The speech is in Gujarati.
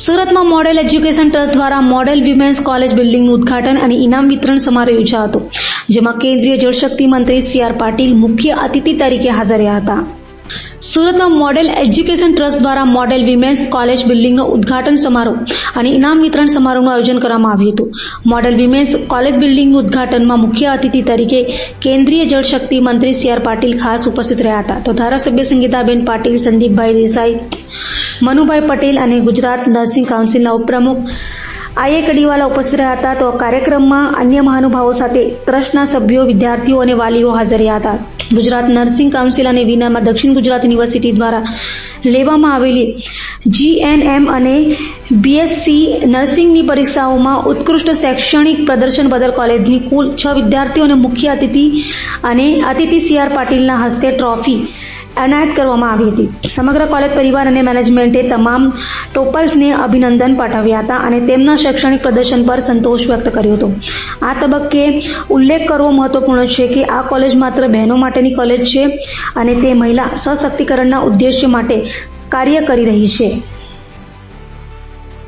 સુરતમાં મોડેલ એજ્યુકેશન ટ્રસ્ટ દ્વારા મોડેલ વિમેન્સ કોલેજ બિલ્ડિંગનું ઉદ્ઘાટન અને ઇનામ વિતરણ સમારોહ યોજાયો હતો, જેમાં કેન્દ્રીય જળશક્તિ મંત્રી સી આર પાટીલ મુખ્ય અતિથિ તરીકે હાજર રહ્યા હતા. સુરતમાં મોડેલ એજ્યુકેશન ટ્રસ્ટ દ્વારા મોડેલ વિમેન્સ કોલેજ બિલ્ડિંગનો ઉદ્ઘાટન સમારોહ અને ઇનામ વિતરણ સમારોહનું આયોજન કરવામાં આવ્યું હતું. મોડેલ વિમેન્સ કોલેજ બિલ્ડિંગનું ઉદ્ઘાટનમાં મુખ્ય અતિથિ તરીકે કેન્દ્રીય જળશક્તિ મંત્રી સી આર પાટીલ ખાસ ઉપસ્થિત રહ્યા હતા. તો ધારાસભ્ય સંગીતાબેન પાટીલ, સંદીપભાઈ દેસાઈ, મનુભાઈ પટેલ અને ગુજરાત નર્સિંગ કાઉન્સિલના ઉપપ્રમુખ આઈએ કડીવાલા ઉપસ્થિત રહ્યા હતા. તો કાર્યક્રમમાં અન્ય મહાનુભાવો સાથે ટ્રસ્ટના સભ્યો, વિદ્યાર્થીઓ અને વાલીઓ હાજર રહ્યા હતા. ગુજરાત નર્સિંગ કાઉન્સિલ અને વિનામાં દક્ષિણ ગુજરાત યુનિવર્સિટી દ્વારા લેવામાં આવેલી જીએનએમ અને બીએસસી નર્સિંગની પરીક્ષાઓમાં ઉત્કૃષ્ટ શૈક્ષણિક પ્રદર્શન બદલ કોલેજની કુલ છ વિદ્યાર્થીઓને મુખ્ય અતિથિ અને અતિથિ સી આર પાટીલના હસ્તે ટ્રોફી એનાયત કરવામાં આવી હતી. સમગ્ર કોલેજ પરિવાર અને મેનેજમેન્ટે તમામ ટોપર્સને અભિનંદન પાઠવ્યા હતા અને તેમના શૈક્ષણિક પ્રદર્શન પર સંતોષ વ્યક્ત કર્યો હતો. આ તબક્કે ઉલ્લેખ કરવો મહત્વપૂર્ણ છે કે આ કોલેજ માત્ર બહેનો માટેની કોલેજ છે અને તે મહિલા સશક્તિકરણના ઉદ્દેશ્ય માટે કાર્ય કરી રહી છે.